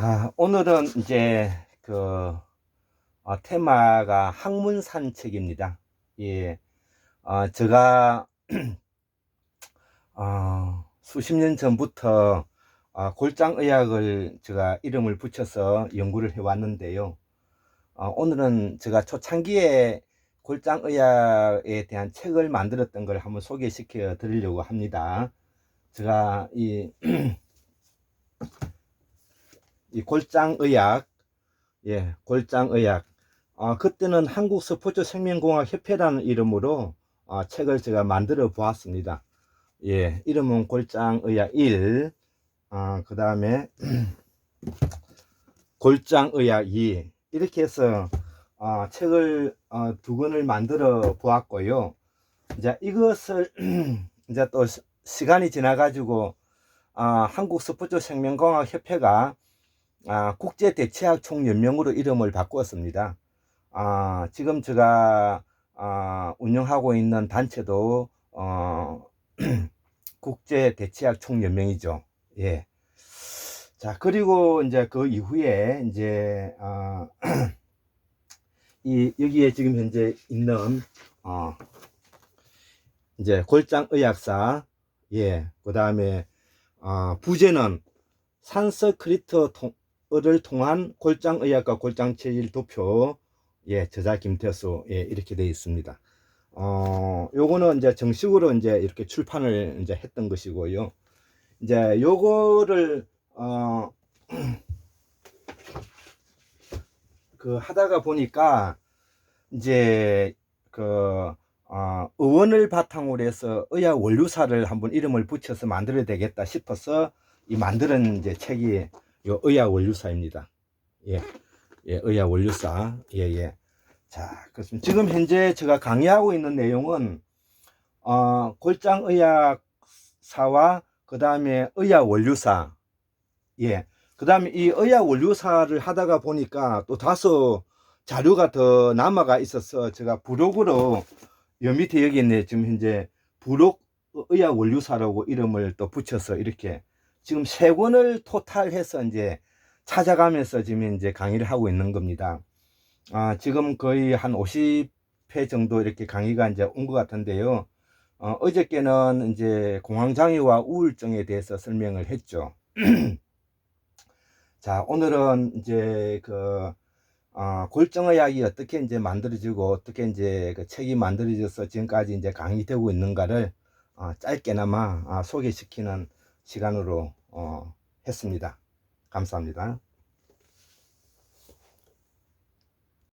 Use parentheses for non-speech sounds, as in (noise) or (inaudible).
아, 오늘은 이제 그 어, 테마가 학문 산책입니다. 예, 어, 제가 (clears throat) 어, 수십 년 전부터 어, 골장의학을 제가 이름을 붙여서 연구를 해왔는데요. 어, 오늘은 제가 초창기에 골장의학에 대한 책을 만들었던 걸 한번 소개시켜 드리려고 합니다. 제가 이 (clears throat) 이 골장의학, 예, 골장의학. 아, 그때는 한국 스포츠 생명공학 협회라는 이름으로 아, 책을 제가 만들어 보았습니다. 예, 이름은 골장의학 1, 아, 그 다음에 골장의학 2. 이렇게 해서 아, 책을 어, 두 권을 만들어 보았고요. 이제 이것을 (clears throat) 이제 또 시- 시간이 지나가지고 아, 한국 스포츠 생명공학 협회가 아, 국제 대체학 총연맹으로 이름을 바꾸었습니다. 아, 지금 제가 아, 운영하고 있는 단체도 어, (clears throat) 국제 대체학 총연맹이죠. 예. 자, 그리고 이제 그 이후에 이제 아, (clears throat) 이 여기에 지금 현재 있는 어, 이제 골장 의학사 예, 그다음에 아, 부제는 산스크리트 통, 을 통한 골장의학과 골장체질 도표 예 저자 김태수 예 이렇게 되어 있습니다. 어 요거는 이제 정식으로 이제 이렇게 출판을 이제 했던 것이고요. 이제 요거를 어 (clears throat) 그 하다가 보니까 이제 그 어, 의원을 바탕으로 해서 의학 원류사를 한번 이름을 붙여서 만들어야 되겠다 싶어서 이 만드는 이제 책이 요 의학 원류사입니다. 예, 예, 의학 원류사. 예, 예. 자, 그렇습니다. 지금 현재 제가 강의하고 있는 내용은 어, 골장 의학사와 그 다음에 의학 원류사. 예. 그 다음에 이 의학 원류사를 하다가 보니까 또 다소 자료가 더 남아가 있어서 제가 부록으로 요 밑에 여기 있네. 지금 현재 부록 의학 원류사라고 이름을 또 붙여서 이렇게 지금 세 권을 토탈해서 이제 찾아가면서 지금 이제 강의를 하고 있는 겁니다. 아, 지금 거의 한 50회 정도 이렇게 강의가 이제 온 것 같은데요. 어, 어저께는 이제 공황장애와 우울증에 대해서 설명을 했죠. (clears throat) 자, 오늘은 이제 그, 어, 골정의학이 어떻게 이제 만들어지고 어떻게 이제 그 책이 만들어져서 지금까지 이제 강의되고 있는가를 어, 짧게나마 아, 소개시키는 시간으로 어, 했습니다. 감사합니다.